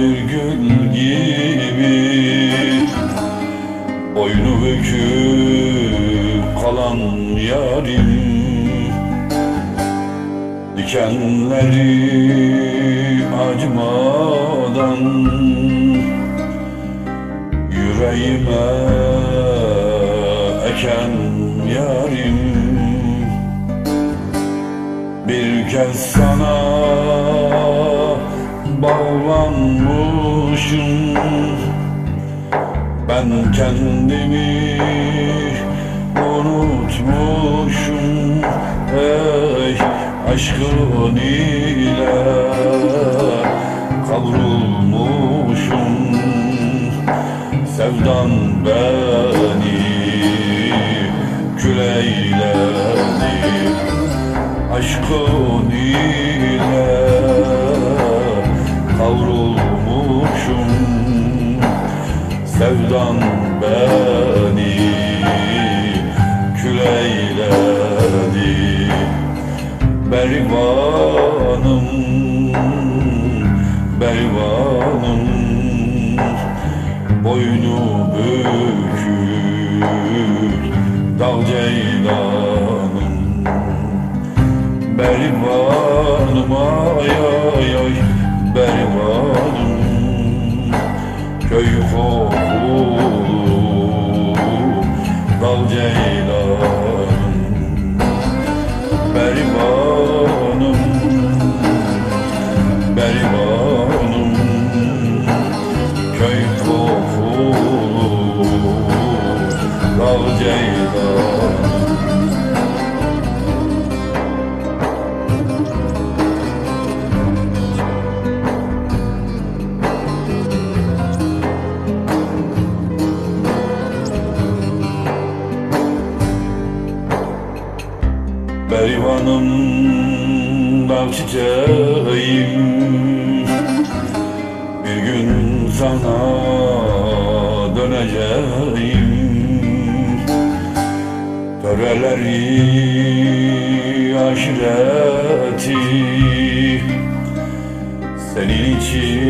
bir gül gibi Boynu bükük kalan yarim Dikenleri acımadan Yüreğime eken yarim bir kez sana bağlanmışım Ben kendimi unutmuşum. Ey aşkın ile kavrulmuşum. Sevdan beni küleyledi aşkın Sevdan beni küleyledi Berivanım, berivanım Boynu bükük dal ceylanım. Berivanım ay Berivanım Berivanım dal çiçeğim. Bir gün sana döneceğim. Töreleri aşireti. Senin için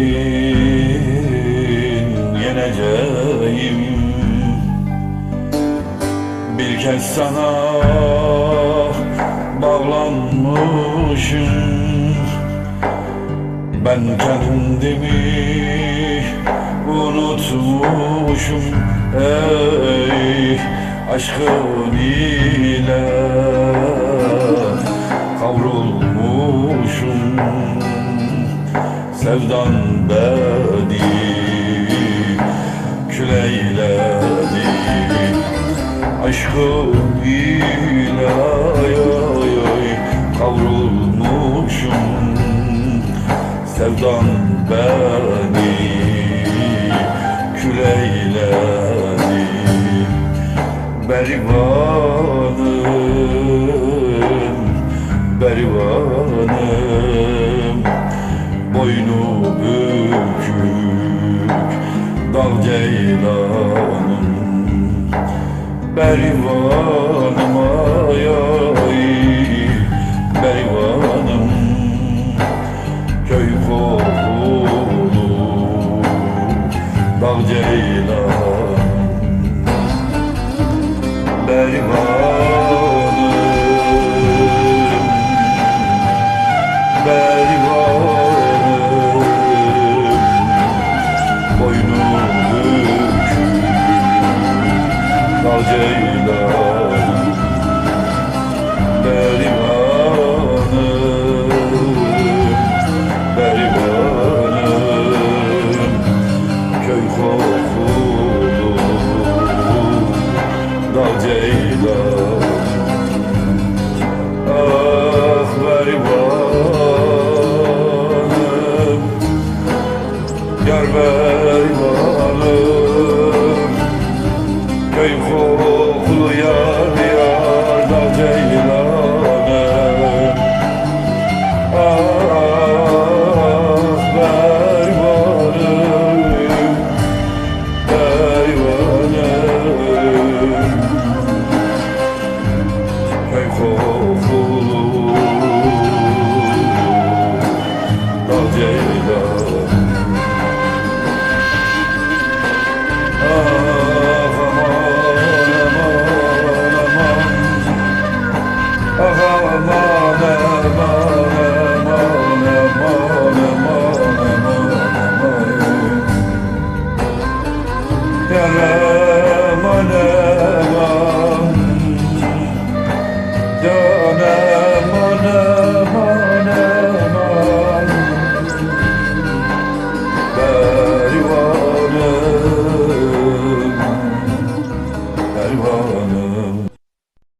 yeneceğim. Bir kez sana bağlanmışım Ben kendimi unutmuşum. Ey aşkın ile kavrulmuşum. Sevdan beni küleyledi Aşkın ile Sevdan beni küleyledi Berivanım, berivanım Boynu bükük dal ceylanım. Berivanım ay Dal ceylan Berivanım Mutlu yar yar da Ah berbarım Eyvah amor.